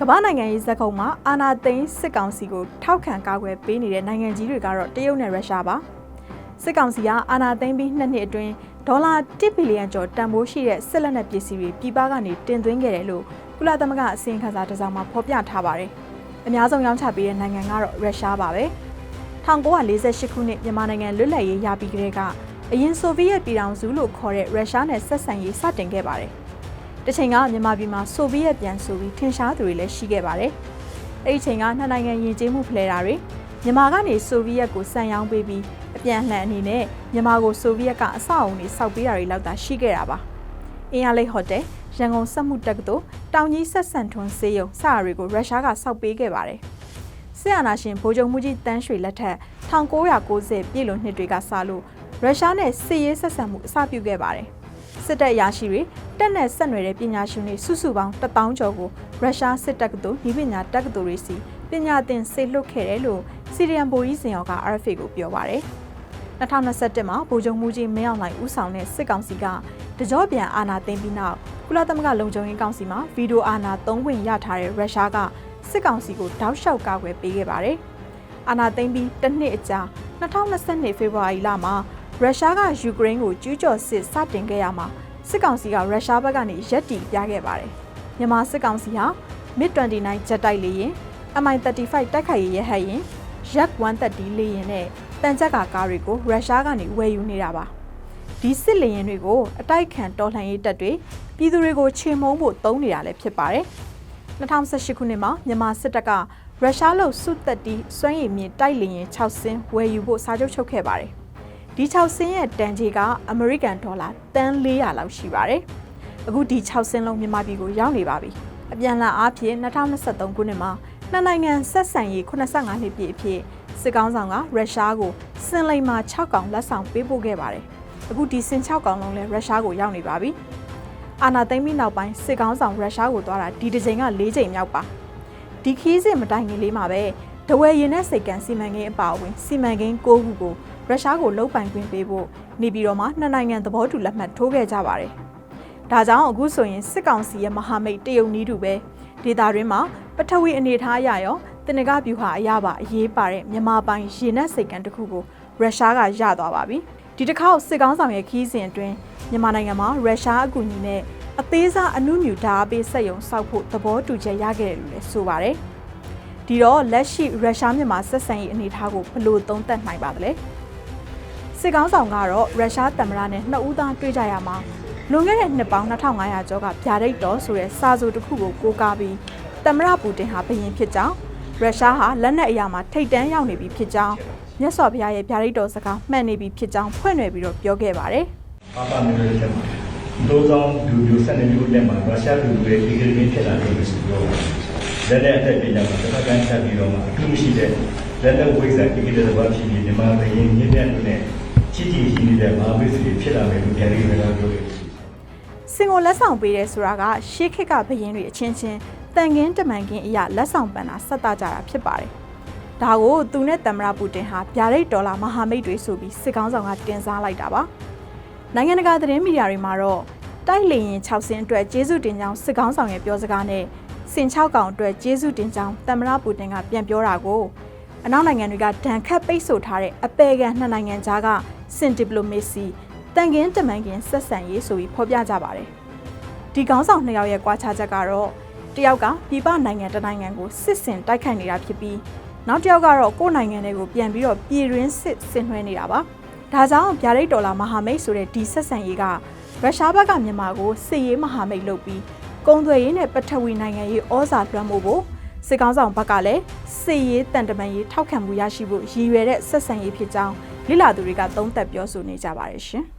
ကမ္ဘာနိုင်ငံရေးဇက်ကုံမှာအာနာသိန်းစစ်ကောင်စီကိုထောက်ခံကာကွယ်ပေးနေတဲ့နိုင်ငံကြီးတွေကတော့တရုတ်နဲ့ရုရှားပါစစ်ကောင်စီကအာနာသိန်းပြီးနှစ်နှစ်အတွင်းဒေါ်လာ1ဘီလီယံကျော်တန်ဖိုးရှိတဲ့စစ်လက်နက်ပစ္စည်းတွေပြည်ပကနေတင်သွင်းခဲ့တယ်လို့ကုလသမဂ္ဂအစည်းအဝေးခန်းစာတစ်စောင်မှာဖော်ပြထားပါတယ်အများဆုံးရောင်းချပေးတဲ့နိုင်ငံကတော့ရုရှားပါပဲ1948ခုနှစ်မြန်မာနိုင်ငံလွတ်လပ်ရေးရပြီးကတည်းကအရင်ဆိုဗီယက်ပြည်ထောင်စုလို့ခေါ်တဲ့ရုရှားနဲ့ဆက်ဆံရေးစတင်ခဲ့ပါတယ် တစ်ချိန်ကမြန်မာပြည်မှာဆိုဗီယက်ပြန်ဆိုပြီးထင်ရှားသူတွေလည်းရှိခဲ့ပါတယ်။အဲ့ဒီချိန်ကနှစ်နိုင်ငံယဉ်ကျေးမှုဖလှယ်တာတွေမြန်မာကနေဆိုဗီယက်ကိုစံရောင်းပေးပြီးအပြန်အလှန်အနေနဲ့မြန်မာကိုဆိုဗီယက်ကအဆောက်အုံတွေစောက်ပေးတာတွေလောက်သာရှိခဲ့တာပါ။အင်းရလိတ်ဟိုတယ်ရန်ကုန်စက်မှုတက္ကသိုလ်တောင်ကြီးဆက်ဆန်ထွန်းစေယုံစတာတွေကိုရုရှားကစောက်ပေးခဲ့ပါတယ်။ဆီယနာရှင်ဗိုလ်ချုပ်မှုကြီးတန်းရွှေလက်ထက်1990ပြည်လွန်နှစ်တွေကစလို့ရုရှားနဲ့စစ်ရေးဆက်ဆံမှုအစပြုခဲ့ပါတယ်။စစ်တပ်ရာရှိတွေ တက်နဲ့ဆက်နွယ်တဲ့ပညာရှင်တွေစုစုပေါင်း1000ကျော်ကိုရုရှားစစ်တပ်ကသို့ဤပညာတက္ကသိုလ်တွေစီပညာသင်ဆေလွတ်ခဲ့တယ်လို့စီရီယန်ဘိုရီစင်ရောက RFA ကိုပြောပါရယ်2021မှာဗိုလ်ချုပ်မှုကြီးမင်းအောင်လှိုင်ဦးဆောင်တဲ့စစ်ကောင်စီကတကြောပြန်အာဏာသိမ်းပြီးနောက်ကုလသမဂ္ဂလုံခြုံရေးကောင်စီမှာဗီဒီယိုအာဏာသုံးခွင့်ရထားတဲ့ရုရှားကစစ်ကောင်စီကိုတောက်လျှောက်ကာကွယ်ပေးခဲ့ပါတယ်။အာဏာသိမ်းပြီးတစ်နှစ်အကြာ2022ဖေဖော်ဝါရီလမှာရုရှားကယူကရိန်းကိုကျူးကျော်စစ်စတင်ခဲ့ရမှာ စစ်ကောင်စီကရုရှားဘက်ကနေရက်တီပြခဲ့ပါတယ်။မြန်မာစစ်ကောင်စီဟာ MiG-29 ဂျက်တိုက်လေယာဉ် MI-35 တိုက်ခိုက်ရေးရဟတ်ယာဉ် Yak 130 လေယာဉ်နဲ့တန်ကြပ်ကာကားတွေကိုရုရှားကနေဝယ်ယူနေတာပါ။ဒီစစ်လေယာဉ်တွေကိုအတိုက်ခံတော်လှန်ရေးတပ်တွေပြည်သူတွေကိုချေမှုန်းဖို့သုံးနေတာလည်းဖြစ်ပါတယ်။2018ခုနှစ်မှာမြန်မာစစ်တပ်ကရုရှားလို့စုသက်တီစွမ်းရည်မြင့်တိုက်လေယာဉ်6စင်းဝယ်ယူဖို့စာချုပ်ချုပ်ခဲ့ပါတယ်။ ဒီ6ဆင်းရဲ့တန်ကြေကအမေရိကန်ဒေါ်လာတန်400လောက်ရှိပါတယ်။အခုဒီ6ဆင်းလုံးမြန်မာပြည်ကိုရောက်နေပါပြီ။အပြန်အလှန်အားဖြင့်2023ခုနှစ်မှာနှစ်နိုင်ငံဆက်ဆံရေး85နှစ်ပြည့်အဖြစ်စစ်ကောင်းဆောင်ကရုရှားကိုစင်လိမ်မှာ6កောင်လက်ဆောင်ပေးပို့ခဲ့ပါတယ်။အခုဒီစင်6កောင်လုံးလည်းရုရှားကိုရောက်နေပါပြီ။အာနာသိမ့်ပြီးနောက်ပိုင်းစစ်ကောင်းဆောင်ရုရှားကိုသွားတာဒီတစ်ချိန်က၄ချိန်မြောက်ပါ။ဒီခီးစစ်မတိုင်ခင်လေးမှာပဲဒဝယ်ရင်နဲ့စိတ်ကန်စီမံကိန်းအပါအဝင်စီမံကိန်း၉ခုကို ရုရှားကိုလုတ်ပိုင်ခွင့်ပေးဖို့နေပြည်တော်မှာနှစ်နိုင်ငံသဘောတူလက်မှတ်ထိုးခဲ့ကြပါတယ်။ဒါကြောင့်အခုဆိုရင်စစ်ကောင်စီရဲ့မဟာမိတ်တရုတ်နီးတူပဲဒေသတွင်းမှာပထဝီအနေထားအရရောတင်နဂဗျူဟာအရပါအရေးပါတဲ့မြန်မာပိုင်ရေနက်စိတ်ကန်တစ်ခုကိုရုရှားကရသွားပါပြီ။ဒီတစ်ခေါက်စစ်ကောင်းဆောင်ရဲ့ခီးစဉ်အတွင်းမြန်မာနိုင်ငံမှာရုရှားအကူအညီနဲ့အသေးစားအနုမြူဓာတ်ပေးစက်ရုံစောက်ဖို့သဘောတူချက်ရခဲ့တယ်လို့လည်းဆိုပါတယ်။ဒီတော့လက်ရှိရုရှားမြန်မာဆက်ဆံရေးအနေအထားကိုဘယ်လိုသုံးသပ်နိုင်ပါသလဲ။ စစ်ကောင်းဆောင်ကတော့ရုရှားသမ္မတနဲ့နှစ်ဦးသားတွေ့ကြရမှာလွန်ခဲ့တဲ့နှစ်ပေါင်း2500ကျော်ကဗျာဒိတ်တော်ဆိုတဲ့စာဆိုတစ်ခုကိုကိုးကားပြီးသမ္မတပူတင်ဟာဘရင်ဖြစ်ကြောင်းရုရှားဟာလက်နက်အရာမှာထိတ်တန်းရောက်နေပြီဖြစ်ကြောင်းမြတ်စွာဘုရားရဲ့ဗျာဒိတ်တော်စကားမှန်နေပြီဖြစ်ကြောင်းဖွင့်ရွယ်ပြီးတော့ပြောခဲ့ပါတယ်။ဘာသာမျိုးတွေတက်မှာဒိုးဆောင်လူမျိုးစနစ်မျိုးတက်မှာရုရှားလူတွေဒီကနေ့ဖြစ်လာတယ်လို့ဆိုတော့လက်နဲ့အသက်ပြကြမှာတစ်ခါကန်းချက်ပြီးတော့မှအထူးမရှိတဲ့လက်နဲ့ဝိဇ္ဇာဒီကနေ့တော့ဖြစ်ပြီးမြန်မာပြည်ရင်းမြစ်တဲ့ ချစ်ကြည်ရှိနေတဲ့မဟာမိတ်ဆွေဖြစ်လာမယ်လို့ပြန်ပြီးပြောပြောတယ်စင်ကိုလက်ဆောင်ပေးတယ်ဆိုတာကရှေးခေတ်ကဘရင်တွေအချင်းချင်းတန်ကင်းတမန်ကင်းအရာလက်ဆောင်ပန်တာဆက်တာကြတာဖြစ်ပါတယ်။ဒါကိုသူနဲ့တမရပူတင်ဟာဗျာဒိတ်ဒေါ်လာမဟာမိတ်တွေဆိုပြီးစစ်ကောင်းဆောင်ကတင်စားလိုက်တာပါ။နိုင်ငံတကာသတင်းမီဒီယာတွေမှာတော့တိုက်လေရင်6ဆင်းအတွက်ကျေးဇူးတင်ကြောင်းစစ်ကောင်းဆောင်ရဲ့ပြောစကားနဲ့စင်6ကောင်အတွက်ကျေးဇူးတင်ကြောင်းတမရပူတင်ကပြန်ပြောတာကိုအနောက်နိုင်ငံတွေကဒဏ်ခတ်ပိတ်ဆို့ထားတဲ့အပေကန်နှစ်နိုင်ငံကြားက စင်ဒီပလိုမေစီတန်ကင်းတမန်ကင်းဆက်ဆံရေးဆိုပြီးဖော်ပြကြပါတယ်ဒီကောင်းဆောင်နှစ်ယောက်ရဲ့ကွာခြားချက်ကတော့တယောက်ကပြည်ပနိုင်ငံတစ်နိုင်ငံကိုစစ်စင်တိုက်ခိုက်နေတာဖြစ်ပြီးနောက်တစ်ယောက်ကတော့ကိုယ်နိုင်ငံတွေကိုပြန်ပြီးတော့ပြည်တွင်းစစ်ဆင်နွှဲနေတာပါဒါကြောင့်ဗျာဒိတ်ဒေါ်လာမဟာမိတ်ဆိုတဲ့ဒီဆက်ဆံရေးကရုရှားဘက်ကမြန်မာကိုစစ်ရေးမဟာမိတ်လုပ်ပြီးကုန်သွယ်ရေးနဲ့ပထဝီနိုင်ငံရေးဩဇာလွှမ်းမိုးဖို့စစ်ကောင်းဆောင်ဘက်ကလည်းစစ်ရေးတန်တမန်ရေးထောက်ခံမှုရရှိဖို့ရည်ရွယ်တဲ့ဆက်ဆံရေးဖြစ်ကြောင်း လိလာသူတွေကသုံးသပ်ပြောဆိုနေကြပါတယ်ရှင်။